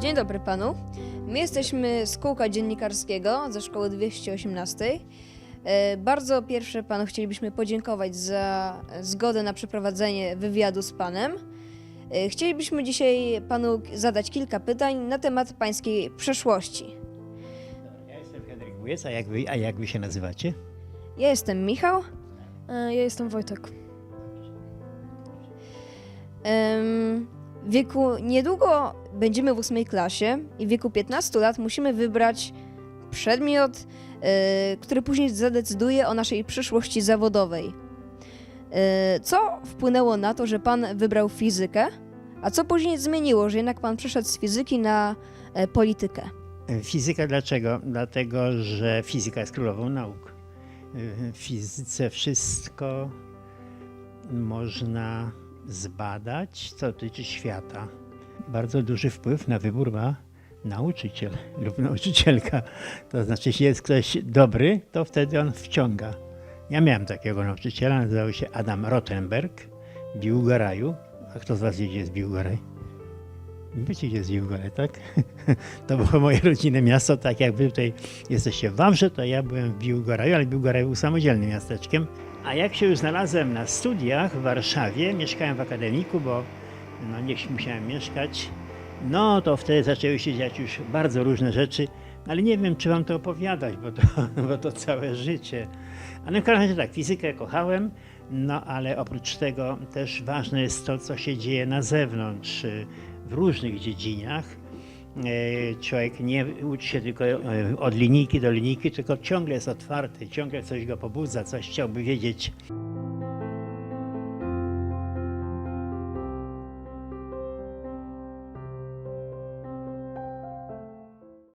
Dzień dobry panu. My jesteśmy z kółka dziennikarskiego ze szkoły 218. E, Bardzo pierwsze panu chcielibyśmy podziękować za zgodę na przeprowadzenie wywiadu z panem. E, Chcielibyśmy dzisiaj panu zadać kilka pytań na temat pańskiej przeszłości. Ja jestem Henryk Bujec, a jak wy, a jak wy się nazywacie? Ja jestem Michał. E, Ja jestem Wojtek. Em, W wieku niedługo będziemy w ósmej klasie i w wieku 15 lat musimy wybrać przedmiot, e, który później zadecyduje o naszej przyszłości zawodowej. E, Co wpłynęło na to, że pan wybrał fizykę, a co później zmieniło, że jednak pan przeszedł z fizyki na e, politykę? Fizyka dlaczego? Dlatego, że fizyka jest królową nauk. W fizyce wszystko można zbadać, co dotyczy świata. Bardzo duży wpływ na wybór ma nauczyciel lub nauczycielka. To znaczy, jeśli jest ktoś dobry, to wtedy on wciąga. Ja miałem takiego nauczyciela, nazywał się Adam Rottenberg, Biłgoraju. A kto z was wie, gdzie jest Biłgoraj? Wiecie, gdzie jest Biłgoraj, tak? To było moje rodzinne miasto, tak jak wy tutaj jesteście w Wawrze, to ja byłem w Biłgoraju, ale Biłgoraj był samodzielnym miasteczkiem. A jak się już znalazłem na studiach w Warszawie, mieszkałem w akademiku, bo no gdzieś musiałem mieszkać, no to wtedy zaczęły się dziać już bardzo różne rzeczy, ale nie wiem, czy wam to opowiadać, bo to, bo to całe życie. Ale w każdym razie tak, fizykę kochałem, no ale oprócz tego też ważne jest to, co się dzieje na zewnątrz, w różnych dziedzinach. E, Człowiek nie uczy się tylko e, od linijki do linijki, tylko ciągle jest otwarty, ciągle coś go pobudza, coś chciałby wiedzieć.